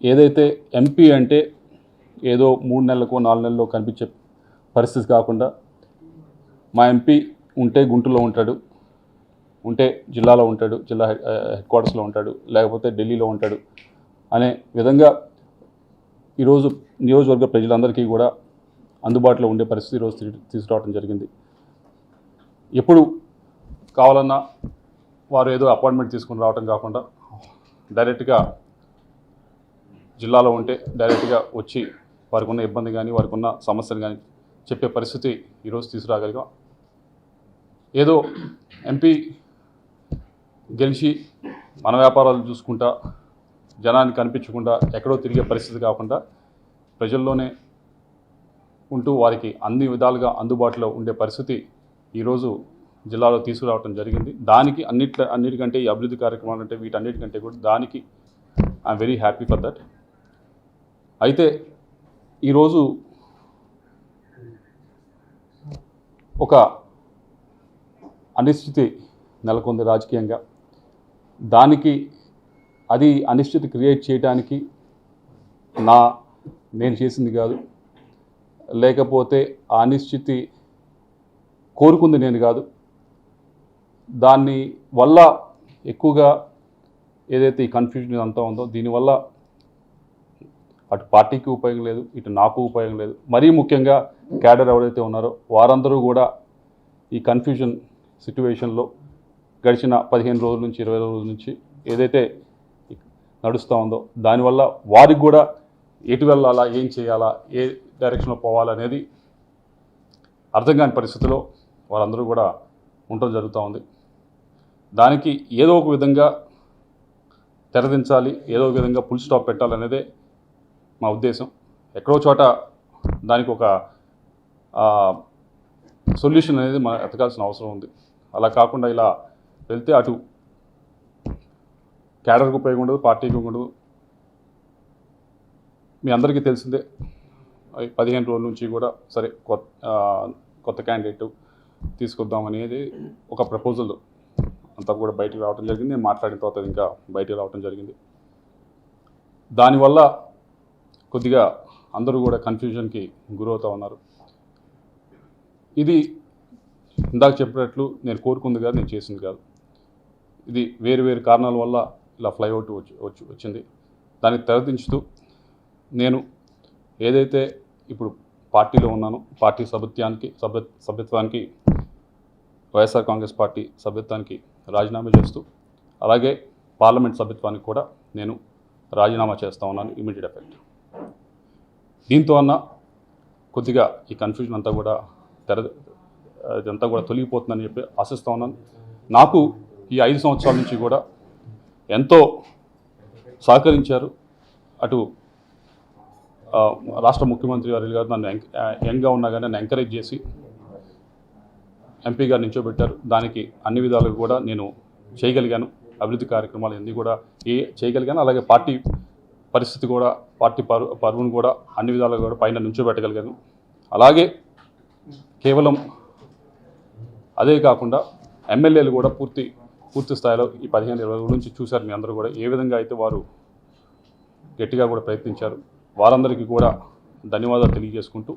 ఏదైతే ఎంపీ అంటే ఏదో మూడు నెలలకు నాలుగు నెలల్లో కనిపించే పరిస్థితి కాకుండా మా ఎంపీ ఉంటే గుంటూరులో ఉంటాడు ఉంటే జిల్లాలో ఉంటాడు జిల్లా హెడ్ క్వార్టర్స్లో ఉంటాడు లేకపోతే ఢిల్లీలో ఉంటాడు అనే విధంగా ఈరోజు నియోజకవర్గ ప్రజలందరికీ కూడా అందుబాటులో ఉండే పరిస్థితి ఈరోజు తీసుకురావడం జరిగింది. ఎప్పుడు కావాలన్నా వారు ఏదో అపాయింట్మెంట్ తీసుకుని రావటం కాకుండా డైరెక్ట్గా జిల్లాలో ఉంటే డైరెక్ట్గా వచ్చి వారికి ఉన్న ఇబ్బంది కానీ వారికి ఉన్న సమస్యలు కానీ చెప్పే పరిస్థితి ఈరోజు తీసుకురాగలిగాం. ఏదో ఎంపీ గెలిచి మన వ్యాపారాలు చూసుకుంటా జనాన్ని కనిపించకుండా ఎక్కడో తిరిగే పరిస్థితి కాకుండా ప్రజల్లోనే ఉంటూ వారికి అన్ని విధాలుగా అందుబాటులో ఉండే పరిస్థితి ఈరోజు జిల్లాలో తీసుకురావడం జరిగింది. దానికి అన్నిట్ల అన్నిటికంటే ఈ అభివృద్ధి కార్యక్రమాలు అంటే వీటన్నిటికంటే కూడా దానికి I'm very happy for that అయితే ఈరోజు ఒక అనిశ్చితి నెలకొంది రాజకీయంగా. దానికి అది అనిశ్చితి క్రియేట్ చేయడానికి నా నేను చేసింది కాదు. లేకపోతే ఆ అనిశ్చితి కోరుకుంది నేను కాదు. దాన్ని వల్ల ఎక్కువగా ఏదైతే ఈ కన్ఫ్యూజన్ అంతా ఉందో దీనివల్ల అటు పార్టీకి ఉపయోగం లేదు ఇటు నాకు ఉపయోగం లేదు. మరీ ముఖ్యంగా క్యాడర్ ఎవరైతే ఉన్నారో వారందరూ కూడా ఈ కన్ఫ్యూజన్ సిట్యువేషన్లో గడిచిన పదిహేను రోజుల నుంచి ఇరవై రోజుల నుంచి ఏదైతే నడుస్తూ ఉందో దానివల్ల వారికి కూడా ఎటు వెళ్ళాలా ఏం చేయాలా ఏ డైరెక్షన్లో పోవాలనేది అర్థం కాని పరిస్థితిలో వారందరూ కూడా ఉండటం జరుగుతూ ఉంది. దానికి ఏదో ఒక విధంగా తెరదించాలి ఏదో ఒక విధంగా ఫుల్ స్టాప్ పెట్టాలనేదే మా ఉద్దేశం. ఎక్కడో చోట దానికి ఒక సొల్యూషన్ అనేది మనం ఎతకాల్సిన అవసరం ఉంది. అలా కాకుండా ఇలా వెళ్తే అటు క్యాడర్కి ఉపయోగం ఉండదు పార్టీకి ఉండదు. మీ అందరికీ తెలిసిందే. పదిహేను రోజుల నుంచి కూడా సరే కొత్త కొత్త క్యాండిడేట్ తీసుకొద్దాం అనేది ఒక ప్రపోజల్. అంతా కూడా బయటకు రావడం జరిగింది. నేను మాట్లాడిన తర్వాత ఇంకా బయటికి రావడం జరిగింది. దానివల్ల కొద్దిగా అందరూ కూడా కన్ఫ్యూజన్కి గురవుతూ ఉన్నారు. ఇది ఇందాక చెప్పినట్లు నేను కోరుకుంది కాదు నేను చేసింది కాదు. ఇది వేరు వేరు కారణాల వల్ల ఇలా ఫ్లైఓవర్ వచ్చి వచ్చి వచ్చింది. దాన్ని తెరదించుతూ నేను ఏదైతే ఇప్పుడు పార్టీలో ఉన్నానో పార్టీ సభ్యత్వానికి సభ్య సభ్యత్వానికి వైఎస్ఆర్ కాంగ్రెస్ పార్టీ సభ్యత్వానికి రాజీనామా చేస్తూ అలాగే పార్లమెంట్ సభ్యత్వానికి కూడా నేను రాజీనామా చేస్తా ఉన్నాను ఇమీడియట్ ఎఫెక్ట్ దీంతో అన్న కొద్దిగా ఈ కన్ఫ్యూజన్ అంతా కూడా తెర ఇదంతా కూడా తొలగిపోతుందని చెప్పి ఆశిస్తూ ఉన్నాను. నాకు ఈ ఐదు సంవత్సరాల నుంచి కూడా ఎంతో సహకరించారు. అటు రాష్ట్ర ముఖ్యమంత్రి గారు గారు నన్ను యంగ్గా ఉన్నా కానీ నన్ను ఎంకరేజ్ చేసి ఎంపీ గారు నిల్చోబెట్టారు. దానికి అన్ని విధాలుగా కూడా నేను చేయగలిగాను. అభివృద్ధి కార్యక్రమాలు అన్నీ కూడా ఏ చేయగలిగాను. అలాగే పార్టీ పరిస్థితి కూడా పార్టీ పరు పరువును కూడా అన్ని విధాలుగా కూడా పైన నుంచోబెట్టగలిగాను. అలాగే కేవలం అదే కాకుండా ఎమ్మెల్యేలు కూడా పూర్తి పూర్తి స్థాయిలో ఈ పదిహేను ఇరవై రోజుల నుంచి చూశారు మీ అందరూ కూడా. ఏ విధంగా అయితే వారు గట్టిగా కూడా ప్రయత్నించారు వారందరికీ కూడా ధన్యవాదాలు తెలియజేసుకుంటూ